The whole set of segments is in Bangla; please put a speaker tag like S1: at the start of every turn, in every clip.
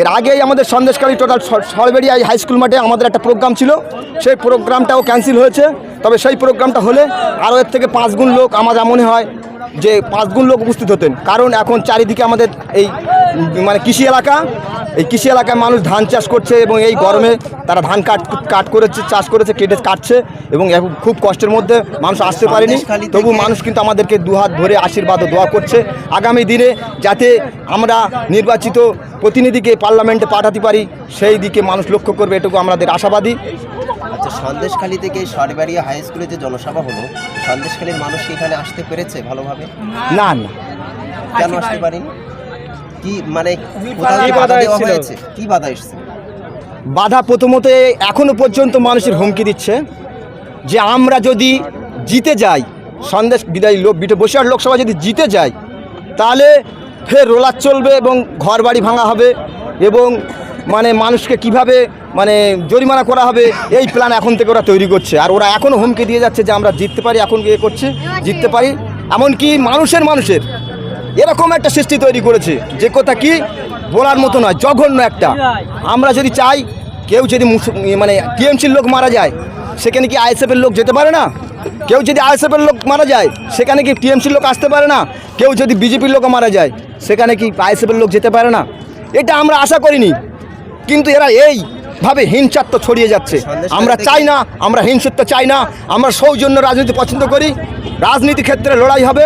S1: এর আগেই আমাদের সন্দেশকারী টোটাল সরবেরিয়া হাই স্কুল মাঠে আমাদের একটা প্রোগ্রাম ছিল। সেই প্রোগ্রামটাও ক্যান্সেল হয়েছে। তবে সেই প্রোগ্রামটা হলে আরও এর থেকে পাঁচ গুণ লোক আমার মনে হয় যে পাঁচগুণ লোক উপস্থিত হতেন। কারণ এখন চারিদিকে আমাদের এই মানে কৃষি এলাকা এই কৃষি এলাকায় মানুষ ধান চাষ করছে এবং এই গরমে তারা ধান কাট কাট করেছে চাষ করেছে কেটে কাটছে এবং এখন খুব কষ্টের মধ্যে মানুষ আসতে পারেনি। তবু মানুষ কিন্তু আমাদেরকে দুহাত ধরে আশীর্বাদ ও দোয়া করছে। আগামী দিনে যাতে আমরা নির্বাচিত প্রতিনিধিকে পার্লামেন্টে পাঠাতে পারি সেই দিকে মানুষ লক্ষ্য করবে এটুকু আমাদের আশাবাদী।
S2: আচ্ছা সন্দেশখালী থেকে সরবারিয়া হাই স্কুলে যে জনসভা হলো সন্দেশখালীর মানুষ কি এখানে আসতে পেরেছে ভালোভাবে?
S1: না না।
S2: কেন আসতে পারেনি? কি মানে কি বাধা দেওয়া হয়েছে? কি বাধা এসেছে?
S1: বাধা প্রথমত এখনও পর্যন্ত মানুষের হুমকি দিচ্ছে যে আমরা যদি জিতে যাই সন্দেশ বিদায়ী লোক বিটে বসিরহাট লোকসভা যদি জিতে যাই তাহলে ফের রোলার চলবে এবং ঘর বাড়ি ভাঙা হবে এবং মানে মানুষকে কীভাবে মানে জরিমানা করা হবে, এই প্ল্যান এখন থেকে ওরা তৈরি করছে। আর ওরা এখনও হুমকি দিয়ে যাচ্ছে যে আমরা জিততে পারি, এখন ইয়ে করছে, জিততে পারি। এমনকি মানুষের মানুষের। এরকম একটা সৃষ্টি তৈরি করেছে। যে কথা কি? বলার মতো নয়, জঘন্য একটা। আমরা যদি চাই, কেউ যদি মানে টিএমসির লোক মারা যায়, সেখানে কি আইএসএফের লোক যেতে পারে না? কেউ যদি আইএসএফের লোক মারা যায়, সেখানে কি টিএমসির লোক আসতে পারে না? কেউ যদি বিজেপির লোক মারা যায়, সেখানে কি আইএসএফের লোক যেতে পারে না? এটা আমরা আশা করিনি। কিন্তু এরা এই এইভাবে হিংসাত্ব ছড়িয়ে যাচ্ছে। আমরা চাই না, আমরা হিংসত্ব চাই না, আমরা সৌজন্য রাজনীতি পছন্দ করি। রাজনীতি ক্ষেত্রে লড়াই হবে,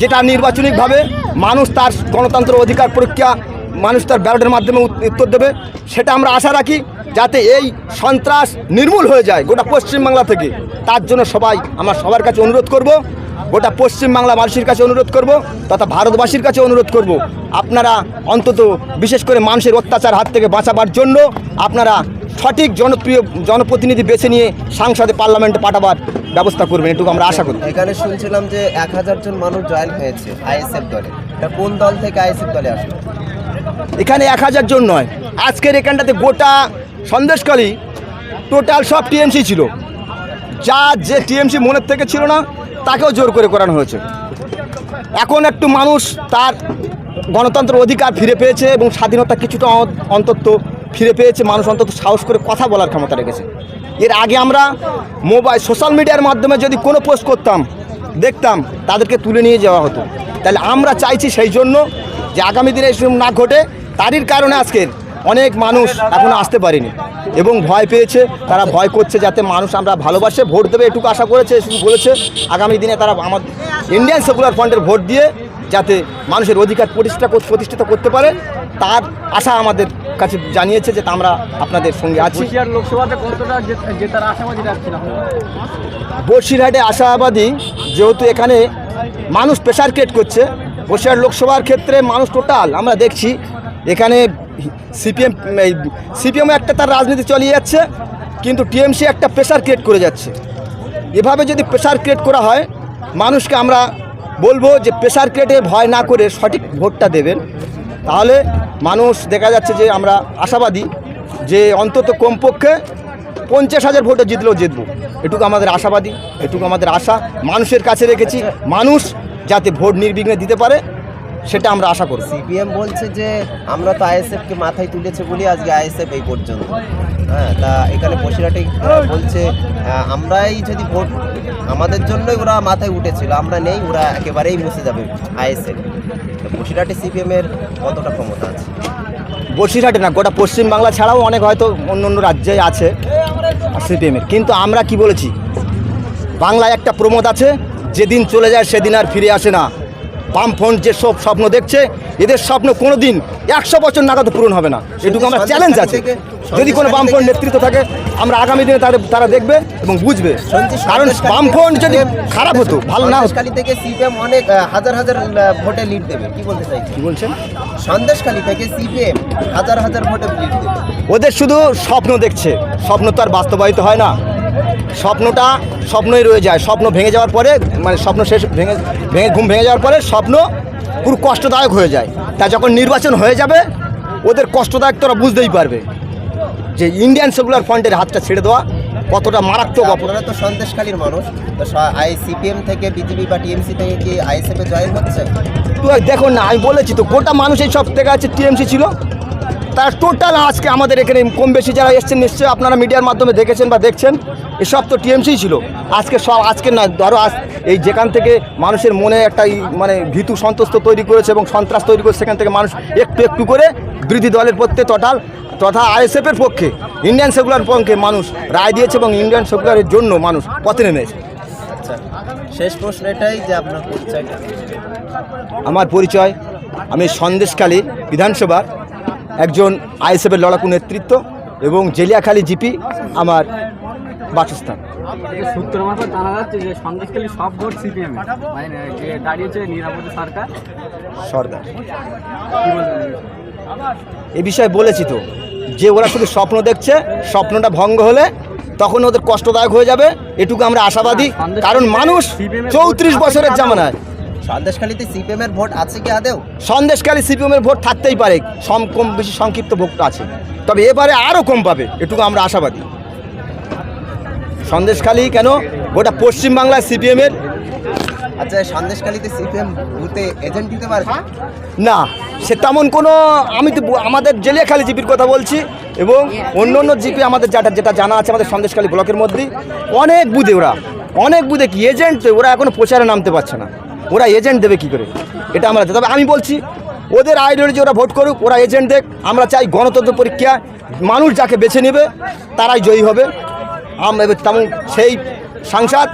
S1: যেটা নির্বাচনিকভাবে মানুষ তার গণতন্ত্র অধিকার পরীক্ষা মানুষ তার ব্যালটের মাধ্যমে উত্তর দেবে, সেটা আমরা আশা রাখি, যাতে এই সন্ত্রাস নির্মূল হয়ে যায় গোটা পশ্চিমবাংলা থেকে। তার জন্য সবাই, আমরা সবার কাছে অনুরোধ করব গোটা পশ্চিমবাংলা মানুষের কাছে অনুরোধ করব তথা ভারতবাসীর কাছে অনুরোধ করব। আপনারা অন্তত বিশেষ করে মানুষের অত্যাচার হাত থেকে বাঁচাবার জন্য আপনারা সঠিক জনপ্রিয় জনপ্রতিনিধি বেছে নিয়ে সাংসদে পার্লামেন্টে পাঠাবার ব্যবস্থা করবেন এটুকু আমরা আশা করি।
S2: এখানে শুনছিলাম যে এক হাজার জন মানুষ জয়েন হয়েছে আইএসএফ দলে। কোন দল থেকে আইএসএফ দলে আসলো?
S1: এখানে এক হাজার জন নয়। আজকের এখানটাতে গোটা সন্দেশকালী টোটাল সব টিএমসি ছিল। যা যে টিএমসি মনের থেকে ছিল না তাকেও জোর করে করানো হয়েছে। এখন একটু মানুষ তার গণতন্ত্র অধিকার ফিরে পেয়েছে এবং স্বাধীনতা কিছুটা অন্তত ফিরে পেয়েছে, মানুষ অন্তত সাহস করে কথা বলার ক্ষমতা রেখেছে। এর আগে আমরা মোবাইল সোশ্যাল মিডিয়ার মাধ্যমে যদি কোনো পোস্ট করতাম, দেখতাম, তাদেরকে তুলে নিয়ে যাওয়া হতো। তাহলে আমরা চাইছি সেই জন্য যে আগামী দিনে এসব না ঘটে, তারই কারণে আজকের অনেক মানুষ এখনও আসতে পারেনি এবং ভয় পেয়েছে তারা ভয় করছে যাতে মানুষ আমরা ভালোবাসে ভোট দেবে এটুকু আশা করেছে শুধু বলেছে। আগামী দিনে তারা আমাদের ইন্ডিয়ান সেকুলার ফ্রন্টের ভোট দিয়ে যাতে মানুষের অধিকার প্রতিষ্ঠা প্রতিষ্ঠিত করতে পারে তার আশা আমাদের কাছে জানিয়েছে যে তা আমরা আপনাদের সঙ্গে আছি।
S3: বসিরহাটে আশাবাদী
S1: যেহেতু এখানে মানুষ প্রেশার ক্রিয়েট করছে বসিরহাট লোকসভার ক্ষেত্রে মানুষ টোটাল আমরা দেখছি এখানে সিপিএম সিপিএম একটা তার রাজনীতি চালিয়ে যাচ্ছে, কিন্তু টিএমসি একটা প্রেশার ক্রিয়েট করে যাচ্ছে। এভাবে যদি প্রেশার ক্রিয়েট করা হয়, মানুষকে আমরা বলব যে প্রেশার ক্রিয়েটে ভয় না করে সঠিক ভোটটা দেবেন। তাহলে মানুষ দেখা যাচ্ছে যে আমরা আশাবাদী যে অন্তত কমপক্ষে পঞ্চাশ হাজার ভোটে জিতলেও জিতব। এটুকু আমাদের আশাবাদী, এটুকু আমাদের আশা। মানুষের কাছে রেখেছি, মানুষ যাতে ভোট নির্বিঘ্নে দিতে পারে। সেটা আমরা আশা করছি
S2: সিপিএম বলছে যে আমরা তো আইএসএফ কে মাথায় তুলেছে বলি আজকে আইএসএফ এই পর্যন্ত। হ্যাঁ তা এখানে বসিরহাটে বলছে আমরাই যদি ভোট আমাদের জন্যই ওরা মাথায় উঠেছিল আমরা নেই ওরা একেবারেই মুছে যাবে আইএসএফ। বসিরহাটে সিপিএম এর কতটা ক্ষমতা আছে?
S1: বসিরহাটে না গোটা পশ্চিমবাংলা ছাড়াও অনেক হয়তো অন্য অন্য রাজ্যে আছে সিপিএমের কিন্তু আমরা কি বলেছি? বাংলায় একটা প্রমোদ আছে যেদিন চলে যায় সেদিন আর ফিরে আসে না। বামফ্রন্ট যে সব স্বপ্ন দেখছে এদের স্বপ্ন কোনো দিন একশো বছর নাগাদ পূরণ হবে না। এটুকু আমার চ্যালেঞ্জ আছে। যদি কোনো বামফ্রন্ট নেতৃত্ব থাকে আমরা আগামী দিনে তাদের তারা দেখবে এবং বুঝবে। কারণ বামফ্রন্ট যদি খারাপ হতো ভালো না হতো।
S2: থেকে সিপিএম অনেক হাজার হাজার ভোটে লিড দেবে। কি বলতে চাই
S1: কি বলছেন?
S2: সন্দেশখালী থেকে সিপিএম হাজার হাজার ভোটে লিড দেবে।
S1: ওদের শুধু স্বপ্ন দেখছে। স্বপ্ন তো আর বাস্তবায়িত হয় না। স্বপ্নটা স্বপ্নই রয়ে যায়। স্বপ্ন ভেঙে যাওয়ার পরে মানে স্বপ্ন শেষ ভেঙে ভেঙে ঘুম ভেঙে যাওয়ার পরে স্বপ্ন পুরো কষ্টদায়ক হয়ে যায়। তা যখন নির্বাচন হয়ে যাবে ওদের কষ্টদায়ক তোরা বুঝতেই পারবে যে ইন্ডিয়ান সেকুলার ফ্রন্টের হাতটা ছেড়ে দেওয়া কতটা মারাত্মক অপরাধ।
S2: আপনারা তো সন্দেশখালীর মানুষ। তো আই সিপিএম থেকে বিজেপি বা টিএমসি থেকে কি আইএসএফ এ জয়েন হচ্ছে?
S1: দেখুন না আমি বলেছি তো গোটা মানুষ এই সব থেকে আছে টিএমসি ছিল। তারা টোটাল আজকে আমাদের এখানে কম বেশি যারা এসছেন নিশ্চয়ই আপনারা মিডিয়ার মাধ্যমে দেখেছেন বা দেখছেন এসব তো টিএমসি ছিল। আজকে সব আজকে না ধরো আজ এই যেখান থেকে মানুষের মনে একটা মানে ভীতু সন্তুষ্ট তৈরি করেছে এবং সন্ত্রাস তৈরি করেছে সেখান থেকে মানুষ একটু একটু করে বিরোধী দলের প্রত্যেক টোটাল তথা আইএসএফের পক্ষে ইন্ডিয়ান সেকুলার পক্ষে মানুষ রায় দিয়েছে এবং ইন্ডিয়ান সেকুলারের জন্য মানুষ পথে নেমেছে।
S2: আচ্ছা শেষ প্রশ্ন এটাই যে আপনার পরিচয়টা
S1: আমার পরিচয় আমি সন্দেশকালী বিধানসভার একজন আইএসএফের লড়াকু নেতৃত্ব এবং জেলিয়াখালী জিপি আমার বাসস্থান।
S3: সূত্র মারফত জানা যাচ্ছে যে সন্দেশখালী সব ভোট সিপিএম মানে দাঁড়িয়েছে নিরাপদে সরকার।
S1: সর্দার। এ বিষয়ে বলেছি তো যে ওরা শুধু স্বপ্ন দেখছে স্বপ্নটা ভঙ্গ হলে তখন ওদের কষ্টদায়ক হয়ে যাবে এটুকু আমরা আশাবাদী। কারণ মানুষ চৌত্রিশ বছরের জামানায়।
S2: সন্দেশখালীতে সিপিএম এর ভোট আছে কি আদেও
S1: সন্দেশকালী সিপিএমের ভোট থাকতেই পারে সম কম বেশি সংক্ষিপ্ত ভোট আছে। তবে এবারে আরও কম পাবে এটুকু আমরা আশাবাদী। সন্দেশখালী কেন? গোটা পশ্চিমবাংলায় সিপিএমের
S2: আচ্ছা সন্দেশখালীতে সিপিএম বুথে এজেন্ট দিতে পারে?
S1: না সে তেমন কোনো আমি তো আমাদের জেলিয়াখালী জিপির কথা বলছি এবং অন্য অন্য জিপি আমাদের যেটা যেটা জানা আছে আমাদের সন্দেশখালী ব্লকের মধ্যেই। অনেক বুধে ওরা অনেক বুধে কি এজেন্ট ওরা এখনও প্রচারে নামতে পারছে না। ওরা এজেন্ট দেবে কি করে? এটা আমরা তবে আমি বলছি, ওদের আইডিওলজি ওরা ভোট করুক, ওরা এজেন্ট দেখ, আমরা চাই গণতন্ত্র পরীক্ষা, মানুষ যাকে বেছে নেবে, তারাই জয়ী হবে। আমরা তেমন সেই সাংসদ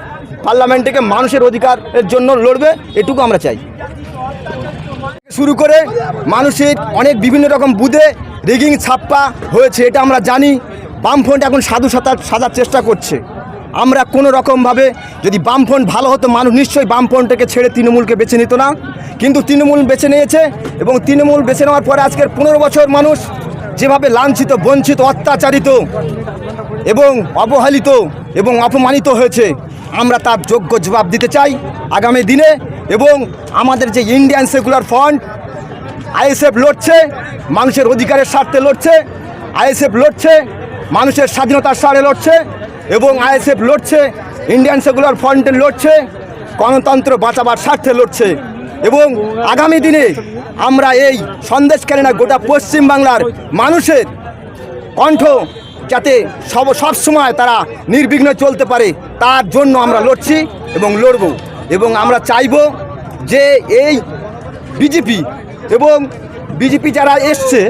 S1: পার্লামেন্ট থেকে মানুষের অধিকারের জন্য লড়বে, এটুকু আমরা চাই। শুরু করে মানুষের অনেক বিভিন্ন রকম বুধে রিগিং ছাপ্পা হয়েছে, এটা আমরা জানি। বামফ্রন্ট এখন সাধু সাঁতার সাজার চেষ্টা করছে। আমরা কোনো রকমভাবে যদি বামফ্রন্ট ভালো হতো, মানুষ নিশ্চয়ই বামফ্রন্টকে ছেড়ে তৃণমূলকে বেছে নিত না। কিন্তু তৃণমূল বেছে নিয়েছে এবং তৃণমূল বেছে নেওয়ার পরে আজকের পনেরো বছর মানুষ যেভাবে লাঞ্ছিত, বঞ্চিত, অত্যাচারিত এবং অবহেলিত এবং অপমানিত হয়েছে, আমরা তার যোগ্য জবাব দিতে চাই আগামী দিনে এবং আমাদের যে ইন্ডিয়ান সেকুলার ফ্রন্ট, আইএসএফ লড়ছে, মানুষের অধিকারের স্বার্থে লড়ছে, আইএসএফ লড়ছে, মানুষের স্বাধীনতার স্বার্থে লড়ছে এবং আইএসএফ লড়ছে ইন্ডিয়ান সেকুলার ফ্রন্টে লড়ছে, গণতন্ত্র বাঁচাবার স্বার্থে লড়ছে। এবং আগামী দিনে আমরা এই সন্দেশকারীরা গোটা পশ্চিমবাংলার মানুষের কণ্ঠ যাতে সব সব সময় তারা নির্বিঘ্নে চলতে পারে, তার জন্য আমরা লড়ছি এবং লড়ব। এবং আমরা চাইব যে এই বিজেপি এবং বিজেপি যারা এসছে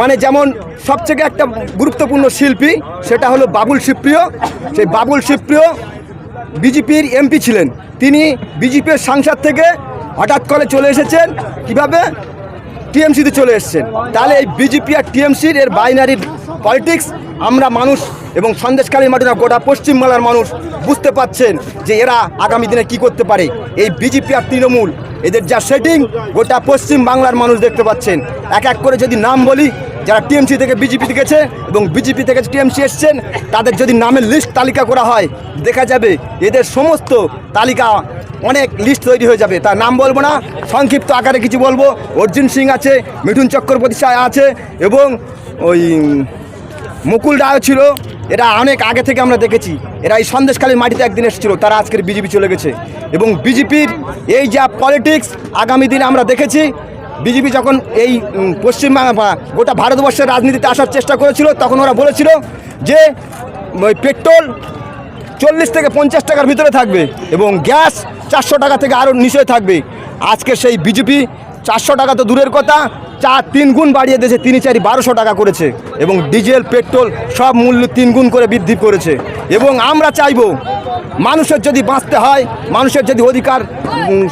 S1: মানে যেমন সবথেকে একটা গুরুত্বপূর্ণ শিল্পী, সেটা হলো বাবুল সুপ্রিয় সেই বাবুল সুপ্রিয় বিজেপির এমপি ছিলেন। তিনি বিজেপির সাংসদ থেকে হঠাৎ করে চলে এসেছেন। কীভাবে? টিএমসিতে চলে এসছেন। তাহলে এই বিজেপি আর টিএমসির এর বাইনারির পলিটিক্স আমরা মানুষ এবং সন্দেশকালীর মাঠে গোটা পশ্চিমবাংলার মানুষ বুঝতে পাচ্ছেন যে এরা আগামী দিনে কি করতে পারে। এই বিজেপি আর তৃণমূল, এদের যা সেটিং গোটা পশ্চিম বাংলার মানুষ দেখতে পাচ্ছেন। এক এক করে যদি নাম বলি, যারা টিএমসি থেকে বিজেপিতে গেছে এবং বিজেপি থেকে টিএমসি এসছেন, তাদের যদি নামের লিস্ট তালিকা করা হয়, দেখা যাবে এদের সমস্ত তালিকা অনেক লিস্ট তৈরি হয়ে যাবে। তার নাম বলব না, সংক্ষিপ্ত আকারে কিছু বলব। অর্জুন সিং আছে, মিঠুন চক্রবর্তী আছে, এবং ওই মুকুল রায় ছিল এরা অনেক আগে থেকে আমরা দেখেছি। এরা এই সন্দেশকালীর মাটিতে একদিন এসেছিল, তারা আজকের বিজেপি চলে গেছে। এবং বিজেপির এই যা পলিটিক্স আগামী দিনে আমরা দেখেছি, বিজেপি যখন এই পশ্চিমবাংলা গোটা ভারতবর্ষের রাজনীতিতে আসার চেষ্টা করেছিল, তখন ওরা বলেছিল যে, ওই পেট্রোল চল্লিশ থেকে পঞ্চাশ টাকার ভিতরে থাকবে এবং গ্যাস চারশো টাকা থেকে আরও নিচে থাকবে। আজকে সেই বিজেপি চারশো টাকা তো দূরের কথা। চার তিন গুণ বাড়িয়ে দিয়েছে, তিনি চারি বারোশো টাকা করেছে। এবং ডিজেল, পেট্রোল সব মূল্য তিন গুণ করে বৃদ্ধি করেছে। এবং আমরা চাইব, মানুষের যদি বাঁচতে হয়, মানুষের যদি অধিকার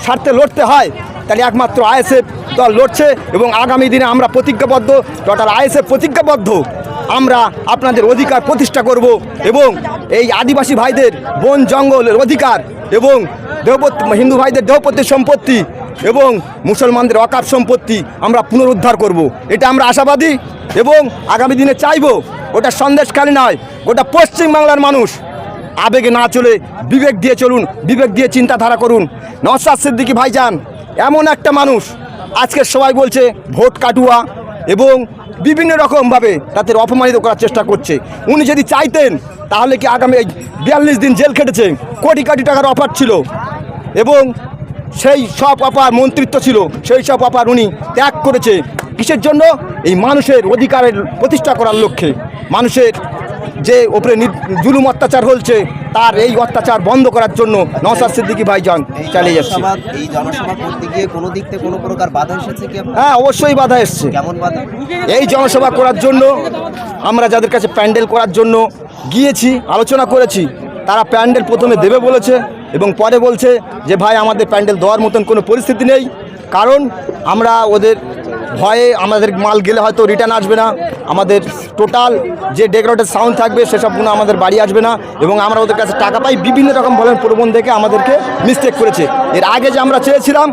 S1: স্বার্থে লড়তে হয়, তাহলে একমাত্র আইএসএফ দল লড়ছে এবং আগামী দিনে আমরা প্রতিজ্ঞাবদ্ধ। টোটাল আইএসএফ প্রতিজ্ঞাবদ্ধ। আমরা আপনাদের অধিকার প্রতিষ্ঠা করব এবং এই আদিবাসী ভাইদের বন জঙ্গলের অধিকার এবং দেহপত্তি হিন্দু ভাইদের দেহপতির সম্পত্তি এবং মুসলমানদের অকাপ সম্পত্তি আমরা পুনরুদ্ধার করব। এটা আমরা আশাবাদী এবং আগামী দিনে চাইব, ওটা সন্দেশকারী নয় গোটা পশ্চিমবাংলার মানুষ আবেগে না চলে বিবেক দিয়ে চলুন, বিবেক দিয়ে চিন্তাধারা করুন। নওসাদ সিদ্দিকি ভাইজান, এমন একটা মানুষ, আজকে সবাই বলছে ভোট কাটুয়া এবং বিভিন্ন রকমভাবে তাদের অপমানিত করার চেষ্টা করছে। উনি যদি চাইতেন, তাহলে কি আগামী বিয়াল্লিশ দিন জেল খেটেছে? কোটি কোটি টাকার অফার ছিল। এবং সেই সব অপার মন্ত্রিত্ব ছিল সেই সব অপার উনি ত্যাগ করেছে। কিসের জন্য? এই মানুষের অধিকারের প্রতিষ্ঠা করার লক্ষ্যে। মানুষের যে ওপরে জুলুম অত্যাচার হচ্ছে তার এই অত্যাচার বন্ধ করার জন্য নওসাদ সিদ্দিকী ভাইজান চালিয়ে যাচ্ছে? হ্যাঁ অবশ্যই বাধা এসছে। এই জনসভা করার জন্য আমরা যাদের কাছে প্যান্ডেল করার জন্য গিয়েছি আলোচনা করেছি তারা প্যান্ডেল প্রথমে দেবে বলেছে এবং পরে বলছে যে, ভাই, আমাদের প্যান্ডেল দেওয়ার মতন কোনো পরিস্থিতি নেই। কারণ আমরা ওদের ভয়ে আমাদের মাল গেলে হয়তো রিটার্ন আসবে না। আমাদের টোটাল যে ডেকোরেটের সাউন্ড থাকবে সেসবগুলো আমাদের বাড়ি আসবে না এবং আমরা ওদের কাছে টাকা পাই। বিভিন্ন রকম বলেন প্রবণ দেখে আমাদেরকে মিস্টেক করেছে। এর আগে যে আমরা চেয়েছিলাম